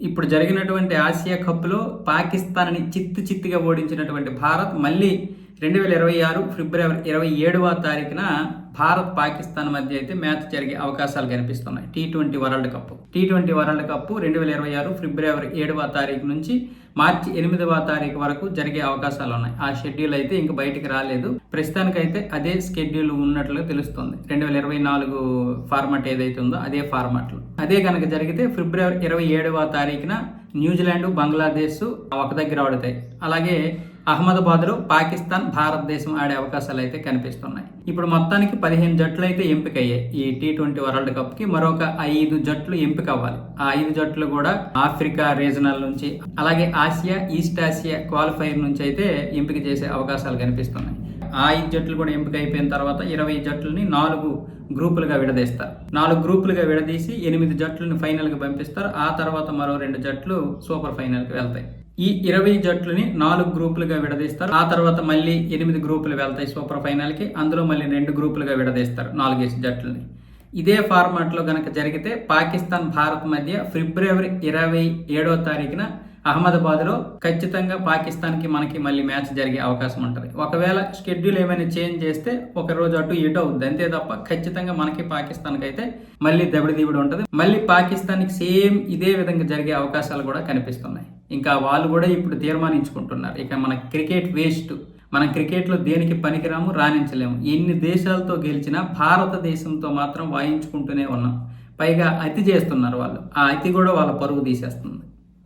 ఇప్పుడు జరిగినటువంటి ఆసియా కప్లో పాకిస్తాన్ని చిత్తు చిత్తుగా ఓడించినటువంటి భారత్ మళ్ళీ రెండు వేల ఇరవై ఆరు ఫిబ్రవరి ఇరవై ఏడవ తారీఖున భారత్ పాకిస్తాన్ మధ్య అయితే మ్యాచ్ జరిగే అవకాశాలు కనిపిస్తున్నాయి. T twenty world cup. T twenty world cup రెండు వేల ఇరవై ఆరు ఫిబ్రవరి ఏడవ తారీఖు నుంచి మార్చి ఎనిమిదవ తారీఖు వరకు జరిగే అవకాశాలు ఉన్నాయి. ఆ షెడ్యూల్ అయితే ఇంక బయటికి రాలేదు. ప్రస్తుతానికైతే అదే షెడ్యూల్ ఉన్నట్లు తెలుస్తుంది. రెండు వేల ఇరవై నాలుగు ఫార్మాట్ ఏదైతే ఉందో అదే ఫార్మాట్లో. అదే కనుక జరిగితే ఫిబ్రవరి ఇరవై ఏడవ తారీఖున న్యూజిలాండ్ బంగ్లాదేశ్ ఒక దగ్గర ఆడుతాయి. అలాగే అహ్మదాబాద్లో పాకిస్తాన్ భారతదేశం ఆడే అవకాశాలు అయితే కనిపిస్తున్నాయి. ఇప్పుడు మొత్తానికి పదిహేను జట్లు అయితే ఎంపికయ్యాయి. ఈ టీ ట్వంటీ వరల్డ్ కప్కి మరొక ఐదు జట్లు ఎంపిక అవ్వాలి ఆ ఐదు జట్లు కూడా ఆఫ్రికా రీజనల్ నుంచి అలాగే ఆసియా ఈస్ట్ ఆసియా క్వాలిఫైర్ నుంచి అయితే ఎంపిక చేసే అవకాశాలు కనిపిస్తున్నాయి. ఆ ఐదు జట్లు కూడా ఎంపిక అయిపోయిన తర్వాత ఇరవై జట్లని నాలుగు గ్రూపులుగా విడదీస్తారు. నాలుగు గ్రూపులుగా విడదీసి ఎనిమిది జట్లను ఫైనల్కి పంపిస్తారు. ఆ తర్వాత మరో రెండు జట్లు సూపర్ ఫైనల్కి వెళ్తాయి. ఈ ఇరవై జట్లని నాలుగు గ్రూపులుగా విడదీస్తారు. ఆ తర్వాత మళ్ళీ ఎనిమిది గ్రూపులు వెళ్తాయి సూపర్ ఫైనల్కి. అందులో మళ్ళీ రెండు గ్రూపులుగా విడదీస్తారు నాలుగేసి జట్లని. ఇదే ఫార్మాట్లో గనక జరిగితే పాకిస్తాన్ భారత్ మధ్య ఫిబ్రవరి ఇరవై ఏడో తారీఖున అహ్మదాబాద్లో ఖచ్చితంగా పాకిస్తాన్కి మనకి మళ్ళీ మ్యాచ్ జరిగే అవకాశం ఉంటుంది. ఒకవేళ షెడ్యూల్ ఏమైనా చేంజ్ చేస్తే ఒక రోజు అటు ఇటు అవుద్ది. అంతే తప్ప ఖచ్చితంగా మనకి పాకిస్తాన్కి అయితే మళ్ళీ దెబ్బడిదిబడి ఉంటుంది. మళ్ళీ పాకిస్తాన్కి సేమ్ ఇదే విధంగా జరిగే అవకాశాలు కూడా కనిపిస్తున్నాయి. ఇంకా వాళ్ళు కూడా ఇప్పుడు తీర్మానించుకుంటున్నారు. ఇక మన క్రికెట్ వేస్ట్. మనం క్రికెట్లో దేనికి పనికిరాము? రాణించలేము. ఎన్ని దేశాలతో గెలిచినా భారతదేశంతో మాత్రం వాయించుకుంటూనే ఉన్నాం. పైగా అతి చేస్తున్నారు వాళ్ళు. ఆ అతి కూడా వాళ్ళ పరుగు తీసేస్తుంది.